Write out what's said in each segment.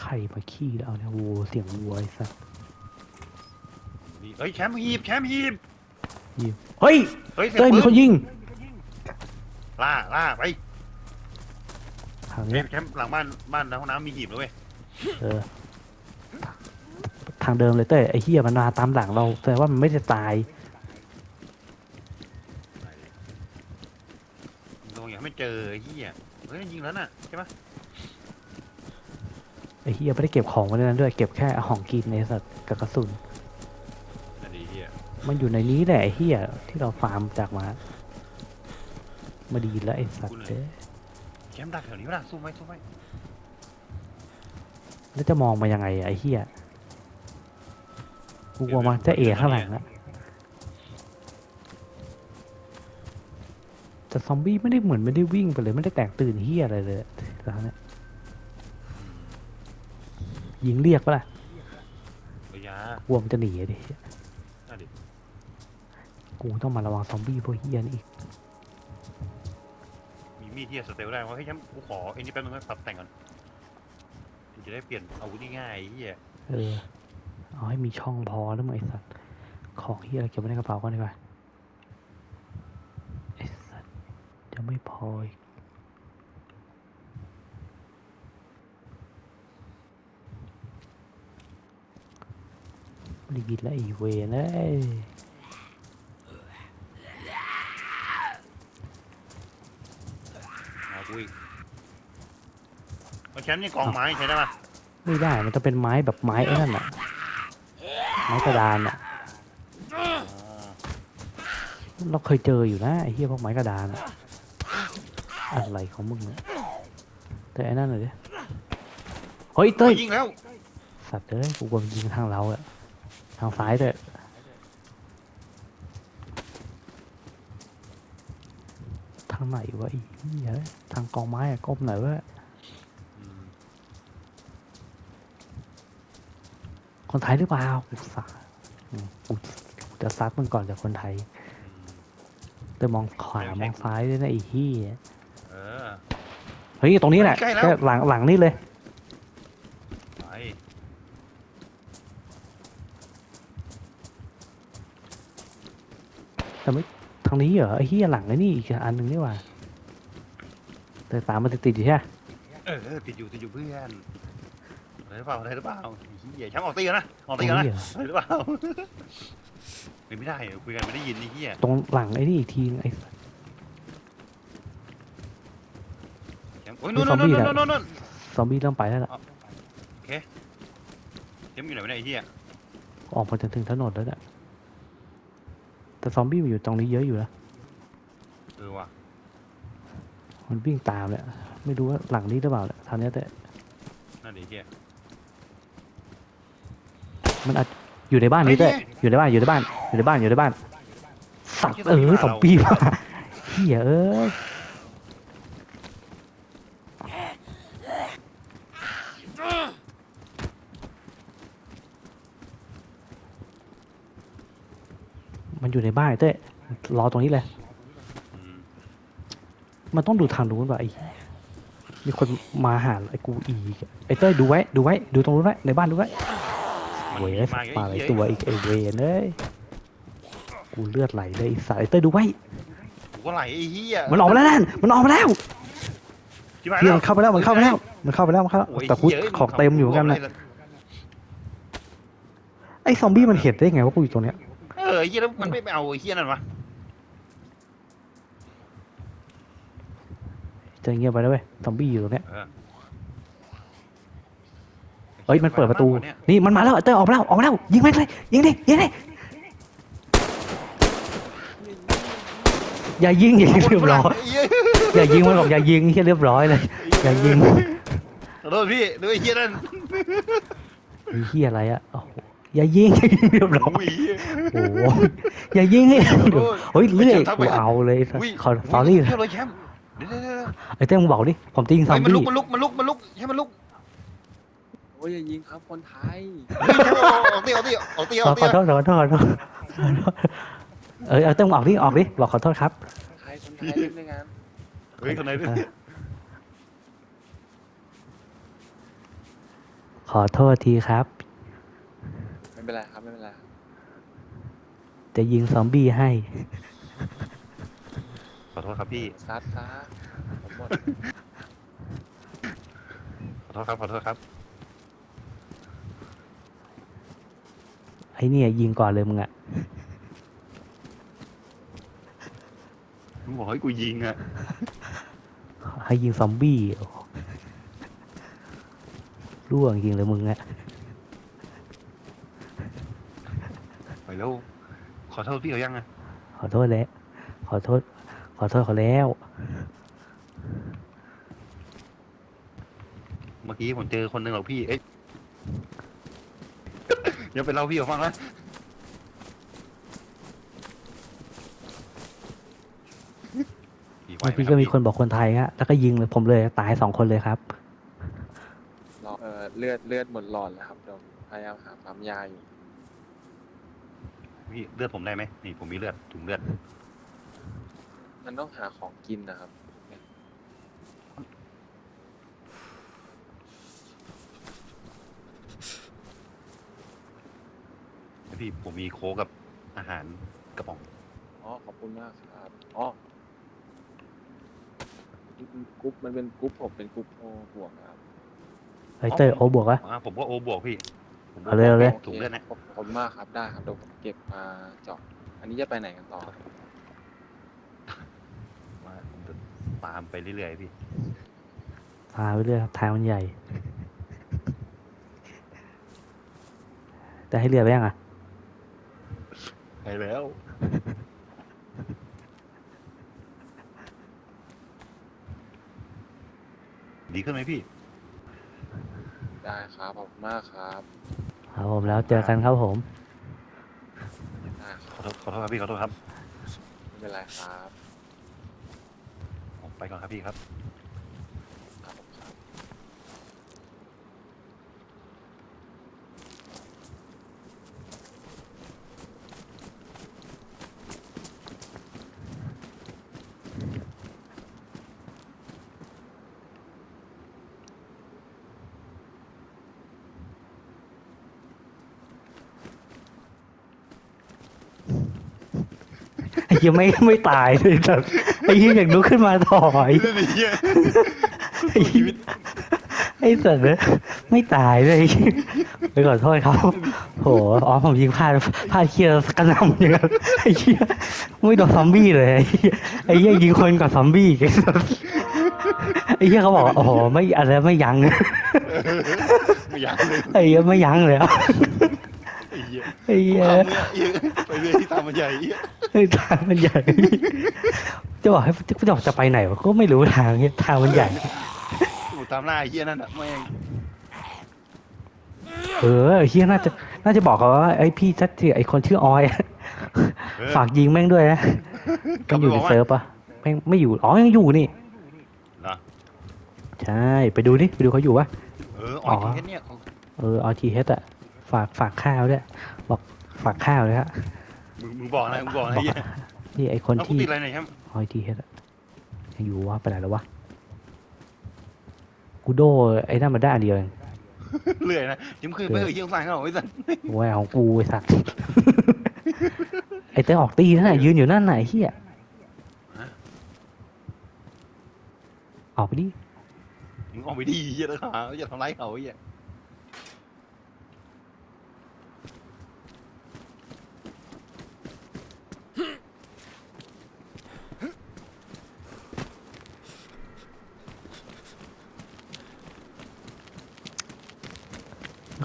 ใครมาขี้แล้วเนี่ยวัวเสียงวัวไอ้สัสนี่เฮ้ยแชมป์หีบแชมป์หีบยิงเฮ้ยเฮ้ยเสียงเต้ยปืมีคนนยิงล่าล่าไปทางแชเนี้ยมป์แชมป์หลังบ้านบ้านห้องน้ำมีหีบแล้วเว้ยเออทางเดิมเลยเต้ยไอ้เฮียมันมาตามหลังเราแสดงว่ามันไม่ได้ตายลงอย่างไม่เจอไอ้เหี้ยเฮ้ยยิงแล้วน่ะใช่ปะ ไอ้เฮียไม่ได้เก็บของไว้ในนั้นด้วย เก็บแค่ของกินในสัตว์กับกระสุนนั่นดีเหี้ยมันอยู่ในนี้แหละไอ้เฮียที่เราฟาร์มจากมา มาดีแล้วไอ้สัตว์เด้ยแชมป์ดักแถวนี้ป่ะสู้ไหมสู้ไหมแล้วจะมองมายังไงอะไอ้เฮียกูกลัวมันจะเอข้างหลังอะแต่ซอมบี้ไม่ได้เหมือนไม่ได้วิ่งไปเลยไม่ได้แตกตื่นเฮียอะไรเลยแล้วเนี่ ยยิงเรียกปะล่ะระยะกลัวมันจะหนีอะดินั่นดิกูต้องมาระวังซอมบี้พวกเฮียนี่อีกมีมีดที่จะสเตลได้ว่าเฮ้ยแชมป์กูขอไอ้นี่แป๊บนึงนะปรับแต่งก่อนมันจะได้เปลี่ยนอาวุธง่ายๆไอ้เหี้ยเออเอาให้มีช่องพอแล้วมึงไอ้สัตว์ของเฮียอะไรเก็บไว้ในกระเป๋าก่อนดีกว่าไอ้สัตว์จะไม่พออีก ดีแล้วไอีเวนเอ้ยมากูอีกเอาแชมป์นี่กองไม้ใช้ได้ปะไม่ได้มันจะเป็นไม้แบบไม้ไอ้นั่นอะไม้กระดานอะอ๋อเราเคยเจออยู่นะไอ้เหี้ยพวกไม้กระดานอะอะไรของมึงเนี่ยแต่ไอ้นั่นเลยดิเฮ้ยเต้ยยิงแล้วสัตว์เอ้ยกูกลัวมันยิงทางเราอะ ทางซ้ายด้วยทางไหนวะไอ้เหี้ยทางกองไม้อะก้มหน่อยวะอืมคนไทยหรือเปล่ากูสักอืมกูกูจะซัดมึงก่อนจากคนไทยอืมแต่มองขวามองซ้ายด้วยนะไอ้เหี้ยเออ เฮ้ย ตรงนี้แหละใกล้แล้วแค่หลังหลังนี่เลย ไป แต่ไม่ทา งนี้เหรอไอ้เหี้ยหลังไอ้นี่อีกอันหนึ่งนี่หว่าแต่ตามมันติดๆอยู่ใช่ไหมเออติดอยู่ติดอยู่เพื่อนอะไรหรือเปล่าอะไรหรือเปล่าไอ้เหี้ยแชมป์ออกตีกันนะออกตีกันนะตรงนี้เหรออะไรหรือเปล่าเป็นไม่ได้เหรอคุยกันไม่ได้ยินไอ้เหี้ยตรงหลังไอ้นี่อีกทีนึงไอ้แชมป์โอ้ยนู่นนู่นนู่นนู่นนู่นซอมบี้เริ่มไปแล้วล่ะแชมป์อยู่ไหนวะเนี่ยไอ้เหี้ยออกมาจนถึงถนนแล้วเนี่ย แต่ซอมบี้มันอยู่ตรงนี้เยอะอยู่นะเออว่ะมันวิ่งตามเนี่ยไม่รู้ว่าหลังนี้หรือเปล่าเนี่ยทางเนี้ยแต่นั่นดิไอ้เหี้ยมันอาจอยู่ในบ้านนี้ด้วยอยู่ในบ้านอยู่ในบ้านอยู่ในบ้านอยู่ในบ้านสัตว์เออซอมบี้มาเฮียเอ้ย อยู่ในบ้านไอ้เต้ยรอตรงนี้เลยอืมมันต้องดูทางนู้นว่ะไอ้มีคนมาหาไอ้กูอีกอะไอ้เต้ยดูไว้ดูไว้ดูตรงนู้นไว้ในบ้านดูไว้มันโว้ยมีสัมาตว์ไอ้ป่าหลายเหี้ยตัวอีกไอ้เวนเอ้ยกูเลือดไหลเลยไอ้สายไอ้เต้ยดูไว้ กูก็ไหลไอ้เหี้ยมันออกมาแล้วนั่นมันออกมาแล้วชิบหายเฮียแล้วมันเข้าไปแล้วมันเข้าไปแล้วมันเข้าไปแล้วมันเข้าไปแล้วโอ้ยแต่พูดเหี้ยของเต็มอยู่เหมือนกันนะไอ้ซอมบี้มันเห็นได้ไงว่ากูอยู่ตรงเนี้ยเออไอ้เหี้ยแล้วมันไม่ไปเอาไอ้เหี้ยนั่นวะเจอเงียบไปแล้วเว้ยซอมบี้อยู่ตรงเนี้ย เออเฮ้ยมันเปิดประตูเนี่ยนี่มันมาแล้วไอ้เต้ยออกมาแล้วออกมาแล้วยิงแม่งเลยยิงดิยิงดิอย่ายิงอย่ายิงเรียบร้อยไเหี้ยอย่ายิงมันบอกอย่ายิงแค่เรียบร้อยเลยอย่ายิงขอโทษพี่ดูไอ้เหี้ยนั่น ไอ้เหี้ยอะไรอะโอ้โห อย่ายิงเรียบร้อยอุ้ยโอ้โหอย่ายิงให้ขอโทษเฮ้ยเลื่อยไม่จำทับกูไม่ทันเอาเลยอุ้ยขอสอรี่เที่ยวเลยแชมป์เดี๋ยวเดี๋ยวเดี๋ยวไอ้เต้มึงบอกดิผมจริงซอเฮ้มยมันลุบี้กมันลุกมันลุกมันลุกให้มันลุกโอ้ยอย่ายิงครับคนไทยเฮ้ยแชมป์ออกเตี้ยออกเตี้ยออกเตี้ยขอออกขอเตี้ยโทษขอโทษขอโทษเออเอาเต้มึงออกดิออกดิบอกขอโทษครับคนไทยคนไทยเล่นด้วยกันเฮ้ยคนไหนด้วยเออขอโทษทีครับไม่ เป็นไรครับไม่เป็นไรครับจะยิงซอมบี้ให้ ขอโทษครับพี่ ซัดซะผมหมดขอโทษครับขอโทษครับไอ้เนี่ยยิงก่อนเลยมึงอะมึงบอกให้กูยิงอะให้ยิงซอมบี้โอ้โหร่วงจริงเลยมึงอะ ไป แล้ว ขอโทษพี่เขายังอะขอโทษแล้ว ขอโทษ ขอโทษเขาแล้ว เมื่อกี้ผมเจอคนหนึ่งหรอกพี่ เอ๊ะยังไปเล่าพี่เขาฟังนะไหวเมื่อไหกี้ก็มีรับคนบอกคนไทยฮะ แล้วก็ยิงเลยผมเลยตายสองคนเลยครับรอเออเลือดเลือดหมดหลอดแล้วครับเดี๋ยวพยายามหาปั๊มยาอยู่ พี่เลือดผมได้ไหมนี่ผมมีเลือดถุงเลือด มันต้องหาของกินนะครับ พี่ผมมีโค้กกับอาหารกระป๋อง อ๋อ ขอบคุณมากครับ อ๋อจริงๆกรุ๊ปมันเป็นกรุ๊ปผมเป็นกรุ๊ปโอบวกครับไอเตอร์โอบวกวะอ่าผมก็โอบวกพี่ผมโเอาเลยเอาเลย ถุงเลือดนะขอบขอบคุณมากครับได้ครับเดี๋ยวผมเก็บมาเจาะอันนี้จะไปไหนกันต่อว่าผมจะตามไปเรื่อยๆพี่ พาไปเรื่อยครับทางมันใหญ่ แต่ให้เรือไปยังอะ ไปแล้ว ดีขึ้นไหมพี่ ได้ครับขอบคุณมากครับ ครับผมแล้วเจอกันครับผมได้คขรับอโทษขอโทษครับพี่ขอโทษครับ ไม่เป็นไรครับ ผมไปก่อนครับพี่ครับครับผมครับ ไอ้เหี้ ยังไม่ไม่ตายเลยแต่ไอ้เหี้ยอยากลุกขึ้นมาต่อยเรื่องนี้เยอะไอ้เหี้ยไอ้สัตว์เนี่ยไม่ตายเลยไปขอโทษครับโหอ๋อผมยิงพลาดพลาดเคียร์กระหน่ำอย่างนั้นไอ้เหี้ยไม่โดนซอมบี้เลยไอ้เหี้ยไอ้เหี้ยยิงคนกับซอมบี้ไอ้สัสไอ้เหี้ยเขาบอกว่าโอ้โหไม่อะไรไม่ยั้งไม่อยากเลยไอ้เหี้ยไม่ยั้งเลยอะไอ้เหี้ยไอ้เหี้ยกูทำเนี่ยเหี้ยไปเรื่อยที่ตามมันใหญ่ เหี้ยไอ้ทางมันใหญ่ จะบอกให้จะบอกจะไปไหนวะก็ไม่รู้ทางเนี่ยทางมันใหญ่กูตามล่าไอ้เหี้ยนั่นอะแม่งเออไอ้เฮียน่าจะน่าจะบอกเขาว่าไอ้พี่ชัดที่ไอ้คนชื่อออยอะเออ ฝากยิงแม่งด้วยนะกลัมับนไปอยู่บในอกว่า เซิร์ฟปะแม่งไม่อยู่อ๋อยังอยู่นี่เหรอ ใช่ไปดูนี่ไปดูเขาอยู่ปะเอออ๋ออ๋อ ทีเนี้ยเอออทีเฮดอะฝากฝากข้าวด้วยบอกฝากข้าวเลยฮะ มึงมึงบอกนะมึงบอกนะบอกไอ้เหี้ยนี่ไอ้คนเอากูที่ติดอะไรหน่อยครับอทีเฮดอะยังอยู่วะไปไหนแล้ววะกูโดไอ้นั่นมาได้อันเดียวเองเรื่อยนะยิ้มคืนไปเถอะเยี่ยมสั่งเขาไอ้สันโอ้ยของกูไอ้สัตว์ ไอ้เต้ออกตีนั่นน่ะยืนอยู่นั่นน่ะไอ้เหี้ยออกไปดิมึงออกไปดีเหี้ยแล้วขาอย่าทำร้ายเขาไอ้เหี้ย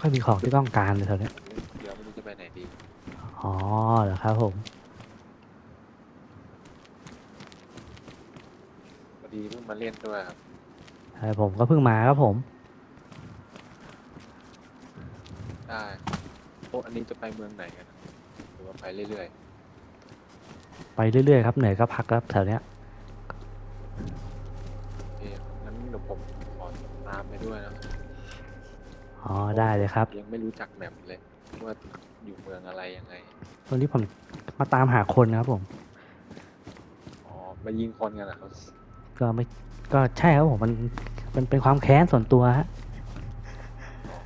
ค่อยมีของที่ต้องการเลยเท่านี้ยเดี๋ยวไม่รู้จะไปไหนดีอ๋อเหรอครับผมพอดีเพิ่งมาเล่นด้วยครับใช่ผมก็เพิ่งมาครับผม ได้โอ้อันนี้จะไปเมืองไหนกันนะครับหรือว่าไปเรื่อยไปเรื่อยๆครับเหนื่อยก็พักครับแถวเนี้ยๆโอเคงั้นเดี๋ยวผมขอตามไปด้วยนะครับ อ๋อได้เลยครับ ยังไม่รู้จักแมปเลย ว่าอยู่เมืองอะไรยังไงวันนี้ผมมาตามหาคนนะครับผม อ๋อมายิงคนกันนะครับก็ไม่ก็ใช่ครับผมมันมันเป็นความแค้นส่วนตัวฮะอ๋อ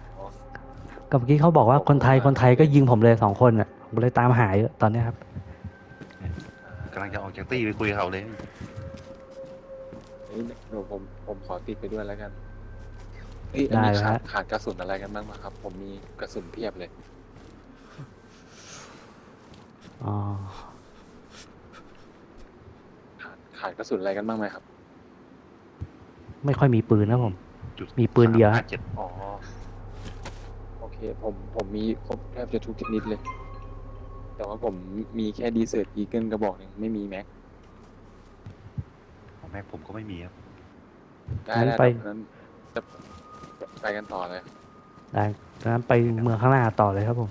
กับเมื่อกี้เขาบอกว่าคนไทยคนไทยก็ยิงผมเลยสองคนอะผมเลยตามหาอยู่ตอนเนี้ยครับ กำลังจะออกจากตี้ไปคุยกับเขาเลยเอ้ยเดี๋ยวผมผมขอติดไปด้วยแล้วกัน เอ้ยอันนี้ได้ขาดฮะขาดกระสุนอะไรกันบ้างไหมครับ ผมมีกระสุนเพียบเลย อ๋อขาดขาดกระสุนอะไรกันบ้างไหมครับไม่ค่อยมีปืนนะผม จุดมีปืนเดียวฮะเจ็ดอ๋อโอเค ผมผมมีครบแทบจะทุกชนิดเลย แต่ว่าผมมีแค่ดีเซอร์ตอีเกิลกระบอกหนึ่งไม่มีแม็กของแม่ผมก็ไม่มีครับได้งั้นแล้วไป นั้นจะ ไปกันต่อเลยได้ดังนั้นไปเมืองข้างหน้าต่อเลยครับผม